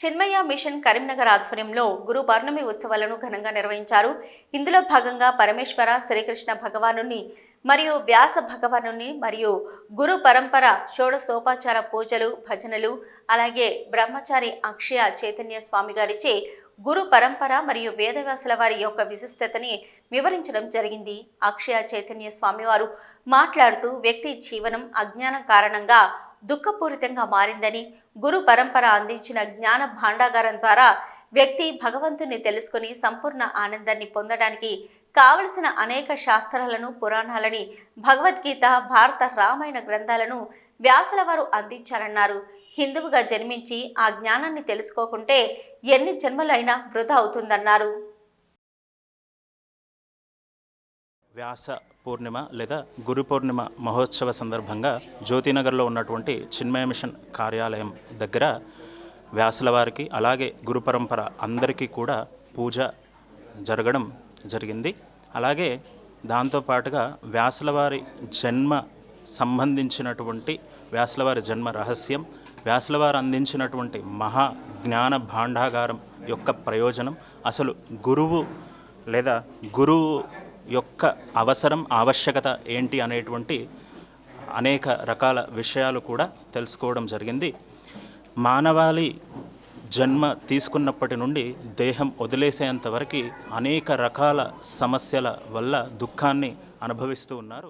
చిన్మయ machine Karimnagar ఆధ్వర్యంలో గురు పౌర్ణమి ఉత్సవాలను ఘనంగా నిర్వహించారు. ఇందులో భాగంగా పరమేశ్వర శ్రీకృష్ణ భగవాను మరియు వ్యాస భగవాను మరియు గురు పరంపర షోడసోపాచార పూజలు భజనలు అలాగే బ్రహ్మచారి అక్షయ చైతన్య స్వామి గారిచే గురు పరంపర మరియు వేదవ్యాసుల వారి యొక్క విశిష్టతని వివరించడం జరిగింది. అక్షయ చైతన్య స్వామివారు మాట్లాడుతూ వ్యక్తి జీవనం అజ్ఞానం కారణంగా దుఃఖపూరితంగా మారిందని గురు పరంపర అందించిన జ్ఞాన భాండాగారం ద్వారా వ్యక్తి భగవంతుని తెలుసుకుని సంపూర్ణ ఆనందాన్ని పొందడానికి కావలసిన అనేక శాస్త్రాలను పురాణాలని భగవద్గీత భారత రామాయణ గ్రంథాలను వ్యాసుల వారు అందించారన్నారు. హిందువుగా జన్మించి ఆ జ్ఞానాన్ని తెలుసుకోకుంటే ఎన్ని జన్మలైనా వృధా అవుతుందన్నారు. వ్యాస పూర్ణిమ లేదా గురు పూర్ణిమ మహోత్సవ సందర్భంగా జ్యోతినగర్లో ఉన్నటువంటి చిన్మయ మిషన్ కార్యాలయం దగ్గర వ్యాసుల వారికి అలాగే గురు పరంపర అందరికీ కూడా పూజ జరగడం జరిగింది. అలాగే దాంతోపాటుగా వ్యాసుల వారి జన్మ సంబంధించినటువంటి వ్యాసుల వారి జన్మ రహస్యం వ్యాసుల వారు అందించినటువంటి మహా జ్ఞాన భాండాగారం యొక్క ప్రయోజనం అసలు గురువు లేదా గురువు యొక్క అవసరం ఆవశ్యకత ఏంటి అనేటువంటి అనేక రకాల విషయాలు కూడా తెలుసుకోవడం జరిగింది. మానవాళి జన్మ తీసుకున్నప్పటి నుండి దేహం వదిలేసేంత వరకు అనేక రకాల సమస్యల వల్ల దుఃఖాన్ని అనుభవిస్తూ ఉన్నారు.